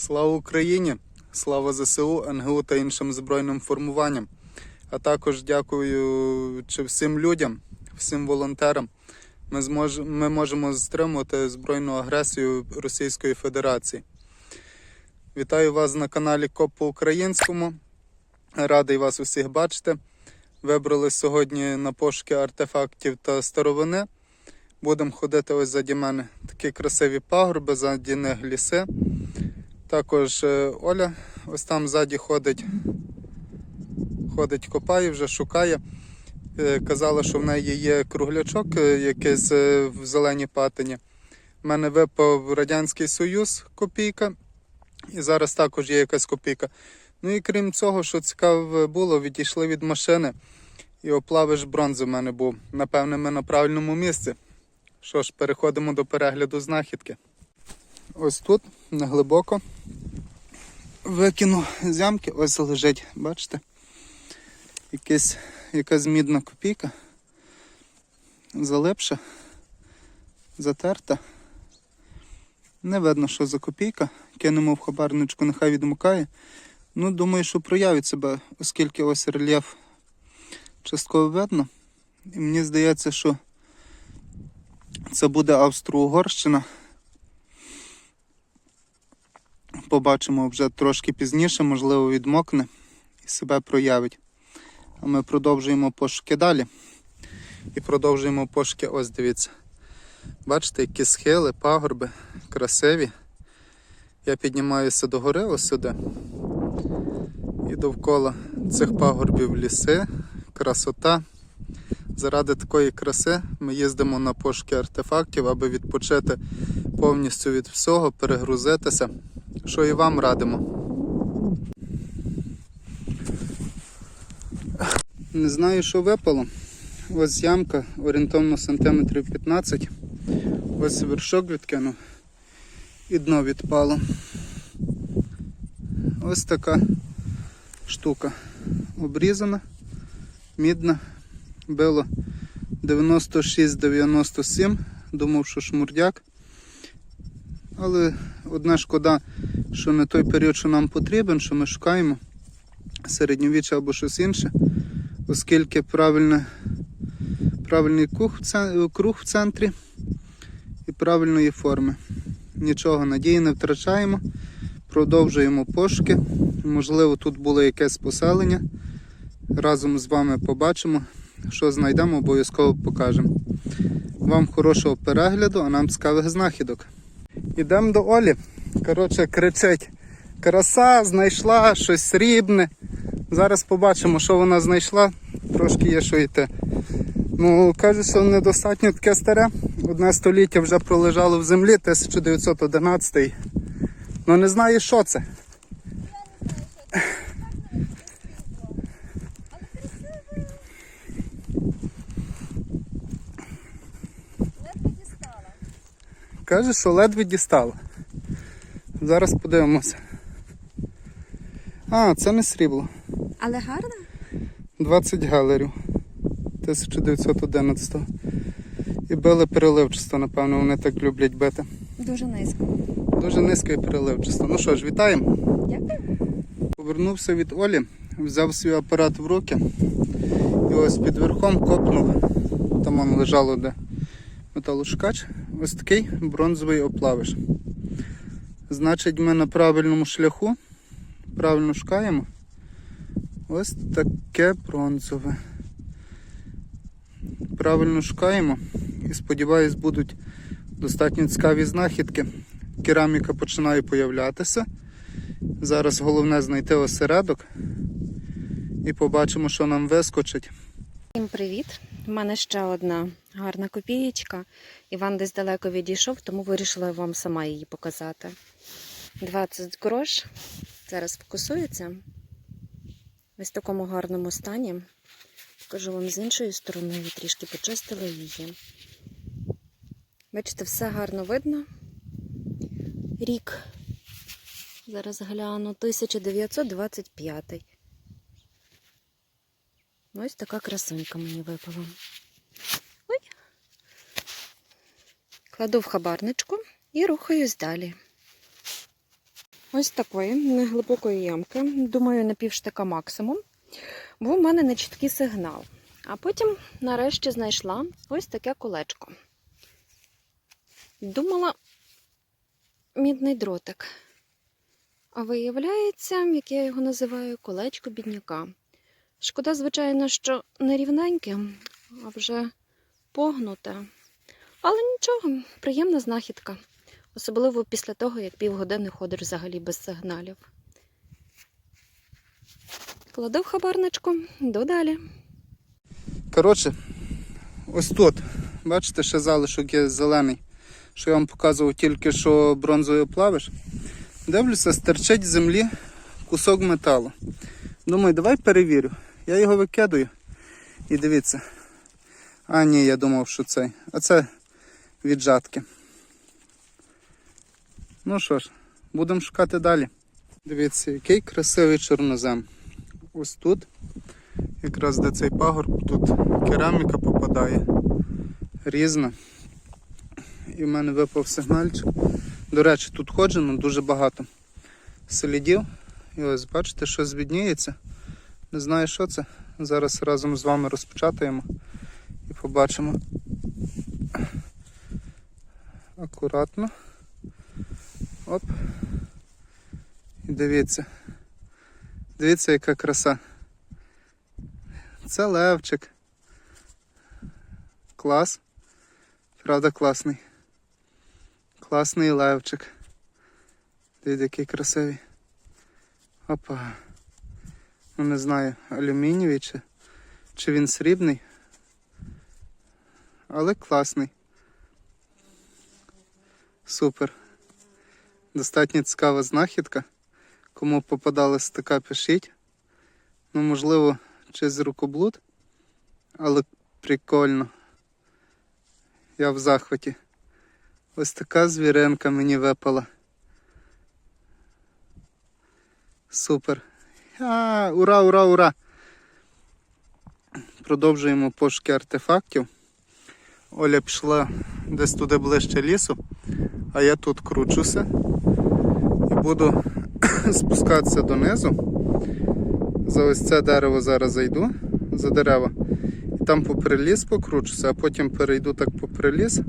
Слава Україні! Слава ЗСУ, НГУ та іншим збройним формуванням. А також дякую всім людям, всім волонтерам. Ми, змож... ми можемо стримувати збройну агресію Російської Федерації. Вітаю вас на каналі КОП по українському. Радий вас усіх бачити. Вибрали сьогодні на пошуки артефактів та старовини. Будемо ходити ось заді мене такі красиві пагорби, заді них ліси. Також е, Оля ось там ззаді ходить, ходить, копає, вже шукає. Е, Казала, що в неї є круглячок е, якийсь в зеленій патині. У мене випав Радянський Союз копійка, і зараз також є якась копійка. Ну і крім цього, що цікаве було, відійшли від машини. І оплавиш бронзи в мене був. Напевне, ми на правильному місці. Що ж, переходимо до перегляду знахідки. Ось тут, неглибоко. Викину з ямки, ось лежить, бачите? Якась, якась мідна копійка. Залипша, затерта. Не видно, що за копійка. Кинемо в хабарничку, нехай відмукає. Ну, думаю, що проявить себе, оскільки ось рельєф частково видно. І мені здається, що це буде Австро-Угорщина. Побачимо вже трошки пізніше, можливо, відмокне і себе проявить. А ми продовжуємо пошуки далі. І продовжуємо пошуки, ось дивіться. Бачите, які схили, пагорби, красиві. Я піднімаюся до гори ось сюди. І довкола цих пагорбів ліси, красота. Заради такої краси ми їздимо на пошуки артефактів, аби відпочити повністю від всього, перегрузитися, що і вам радимо. Не знаю, що випало. Ось ямка орієнтовно сантиметрів 15. Ось вершок відкинув і дно відпало. Ось така штука обрізана, мідна. Било 96-97, думав, що шмурдяк. Але одна шкода, що не той період, що нам потрібен, що ми шукаємо середньовіччя або щось інше, оскільки правильне, правильний круг в центрі і правильної форми. Нічого, надії не втрачаємо, продовжуємо пошуки. Можливо, тут було якесь поселення. Разом з вами побачимо. Що знайдемо, обов'язково покажемо. Вам хорошого перегляду, а нам цікавих знахідок. Ідемо до Олі. Коротше, кричить: краса, знайшла щось срібне. Зараз побачимо, що вона знайшла. Трошки є що йти. Ну, каже, що недостатньо таке старе. Одне століття вже пролежало в землі, 1911. Ну не знаю, що це. Каже, що ледве дістала. Зараз подивимося. А, це не срібло. Але гарна? 20 галерів 1911 І били переливчасто, напевно, вони так люблять бити. Дуже низько. Дуже низько і переливчасто. Ну що ж, вітаємо. Дякую. Повернувся від Олі, взяв свій апарат в руки і ось під верхом копнув. Там он лежало де металошукач. Ось такий бронзовий оплавиш. Значить, ми на правильному шляху. Правильно шукаємо. Ось таке бронзове. Правильно шукаємо і сподіваюсь, будуть достатньо цікаві знахідки. Кераміка починає появлятися. Зараз головне знайти осередок і побачимо, що нам вискочить. Всім привіт! У мене ще одна гарна копієчка. Іван десь далеко відійшов, тому вирішила вам сама її показати. 20 грош. Зараз фокусується. Ось в такому гарному стані. Покажу вам з іншої сторони, я трішки почистила її. Бачите, все гарно видно. Рік. Зараз гляну 1925. Ось така красунька мені випала. Кладу в хабарничку і рухаюсь далі. ось такої неглибокої ямки. Думаю, на півштика максимум. Був у мене нечіткий сигнал. А потім, нарешті, знайшла ось таке колечко. Думала, мідний дротик. А виявляється, як я його називаю, колечко бідняка. Шкода, звичайно, що не рівненьке, а вже погнуте. Але нічого, приємна знахідка. Особливо після того, як півгодини ходиш взагалі без сигналів. Кладу в хабарничку, йду далі. Коротше, ось тут, бачите, ще залишок є зелений, що я вам показував тільки що бронзовий плавиш. Дивлюся, стерчить з землі кусок металу. Думаю, давай перевірю. Я його викидаю. І дивіться. А, ні, я думав, що цей. А це від жатки. Ну що ж, будемо шукати далі. Дивіться, який красивий чорнозем. Ось тут якраз де цей пагорб, тут кераміка попадає різна. І в мене випав сигнальчик. До речі, тут ходжено дуже багато слідів. І ось бачите, що звідніється. Не знаю, що це. Зараз разом з вами розпечатаємо і побачимо. Акуратно. Оп. І дивіться. Дивіться, яка краса. Це левчик. Клас. Правда, класний. Класний левчик. Дивіться, який красивий. Опа. Ну не знаю, алюмінієвий чи, чи він срібний. Але класний. Супер. Достатньо цікава знахідка. Кому попадалась така, пишіть. Ну, можливо, чи з рукоблуд, але прикольно. Я в захваті. Ось така звіренка мені випала. Супер. А, ура, ура, ура! Продовжуємо пошуки артефактів. Оля пішла десь туди ближче лісу, а я тут кручуся і буду спускатися донизу. За ось це дерево зараз зайду, за дерева. І там попри ліс покручуся, а потім перейду так попри ліс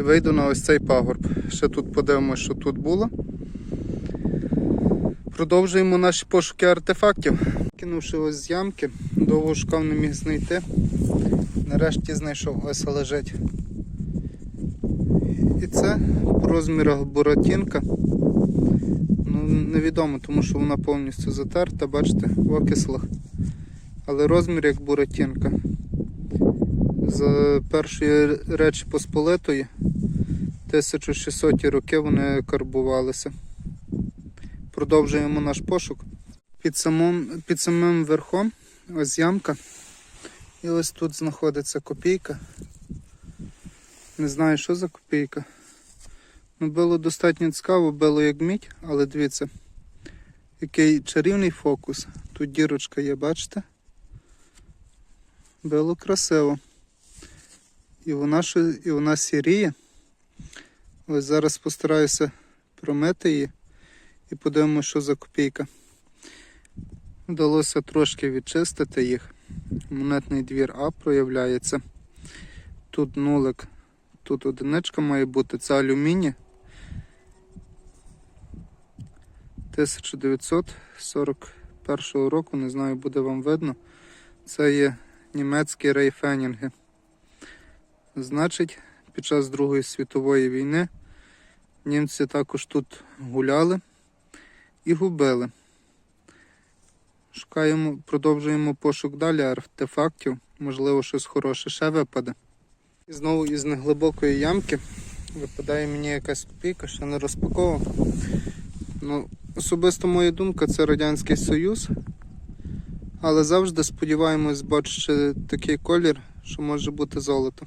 і вийду на ось цей пагорб. Ще тут подивимося, що тут було. Продовжуємо наші пошуки артефактів. Кинувши ось з ямки, довго шукав, не міг знайти. Нарешті знайшов, ось лежить. І це по розмірах буратінка. Ну, невідомо, тому що вона повністю затерта, бачите, в окислах. Але розмір як буратінка. За першої речі Посполитої 1600 роки вони карбувалися. Продовжуємо наш пошук. Під самим, під самим верхом ось ямка. І ось тут знаходиться копійка. Не знаю, що за копійка. Ну, було достатньо цікаво, було як мідь, але дивіться, який чарівний фокус. Тут дірочка є, бачите? Було красиво. І вона, і вона сіріє. Ось зараз постараюся промити її і подивимося, що за копійка. Вдалося трошки відчистити їх. Монетний двір А проявляється. Тут нулик, тут одиничка має бути, це алюміній. 1941 року, не знаю, буде вам видно. Це є німецькі рейфенінги. Значить, під час Другої світової війни німці також тут гуляли і губили. Шукаємо, продовжуємо пошук далі артефактів, можливо, щось хороше ще випаде. І знову із неглибокої ямки випадає мені якась копійка, ще не розпаковував. Ну, особисто моя думка, це Радянський Союз. Але завжди сподіваємось, бачити такий колір, що може бути золото.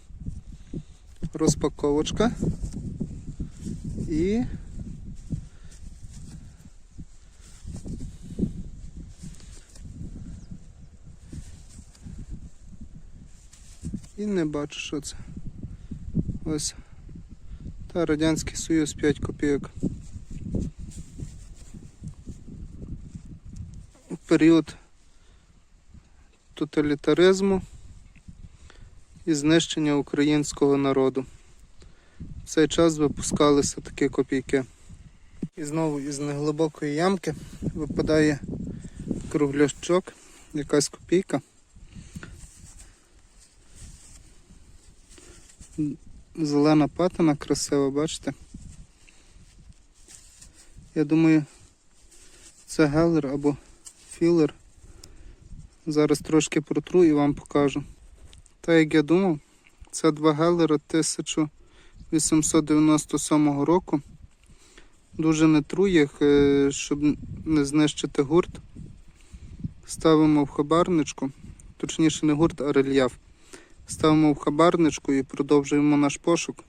Розпаковочка. І. І не бачу, що це. Ось. Та Радянський Союз 5 копійок. в період тоталітаризму і знищення українського народу. В цей час випускалися такі копійки. І знову із неглибокої ямки випадає кругляшчок, якась копійка. Зелена патина красива, бачите? Я думаю, це гелер або філер. Зараз трошки протру і вам покажу. Та як я думав, це два гелера 1897 року. Дуже не тру їх, е, щоб не знищити гурт. Ставимо в хабарничку, точніше не гурт, а рельєф. Ставимо в хабарничку і продовжуємо наш пошук.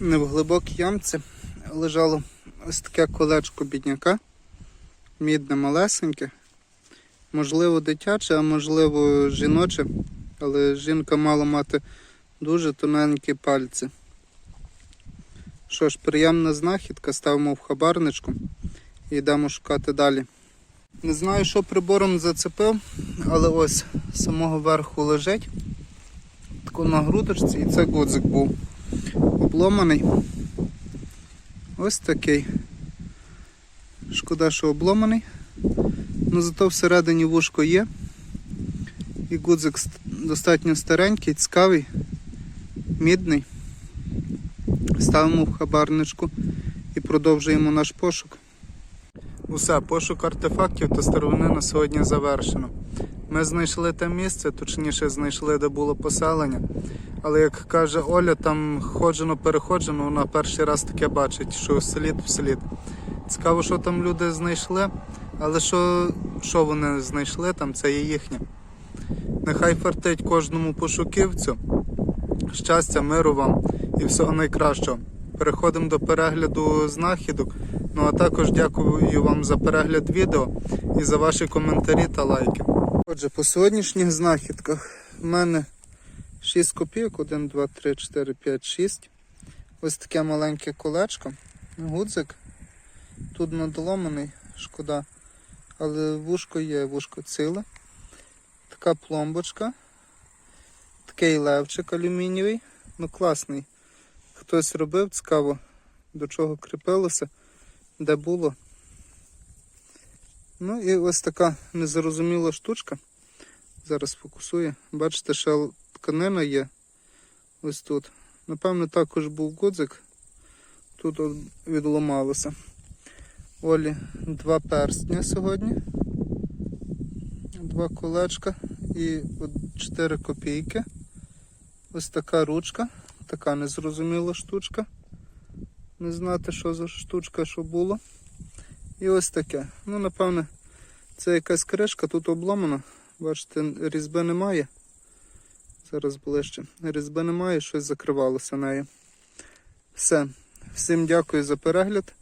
Не в глибокій ямці лежало ось таке колечко бідняка, мідне малесеньке, можливо, дитяче, а можливо, жіноче, але жінка мала мати дуже тоненькі пальці. Що ж, приємна знахідка, ставимо в хабарничку і йдемо шукати далі. Не знаю, що прибором зацепив, але ось з самого верху лежить. Тако на грудочці, і це гудзик був обломаний. Ось такий. Шкода, що обломаний. Ну зато всередині вушко є. І гудзик достатньо старенький, цікавий, мідний. Ставимо в хабарничку і продовжуємо наш пошук. Усе, пошук артефактів та старовини на сьогодні завершено. Ми знайшли те місце, точніше знайшли, де було поселення. Але як каже Оля, там ходжено переходжено, вона перший раз таке бачить, що слід в слід. Цікаво, що там люди знайшли, але що, що вони знайшли там, це є їхнє. Нехай фартить кожному пошуківцю. Щастя, миру вам і всього найкращого. Переходимо до перегляду знахідок. Ну а також дякую вам за перегляд відео і за ваші коментарі та лайки. Отже, по сьогоднішніх знахідках в мене 6 копійок, 1, 2, 3, 4, 5, 6. Ось таке маленьке колечко, гудзик. Тут надоломаний, шкода. Але вушко є, вушко ціле. Така пломбочка. Такий левчик алюмінієвий. Ну класний. Хтось робив, цікаво, до чого кріпилося, де було. Ну і ось така незрозуміла штучка. Зараз фокусує. Бачите, ще тканина є ось тут. Напевно, також був гудзик. Тут от відломалося. Олі два перстня сьогодні. Два колечка і от 4 копійки. Ось така ручка, така незрозуміла штучка. Не знати, що за штучка, що було. І ось таке. Ну, напевне, це якась кришка, тут обломана. Бачите, різьби немає. Зараз ближче. Різьби немає, щось закривалося нею. Все. Всім дякую за перегляд.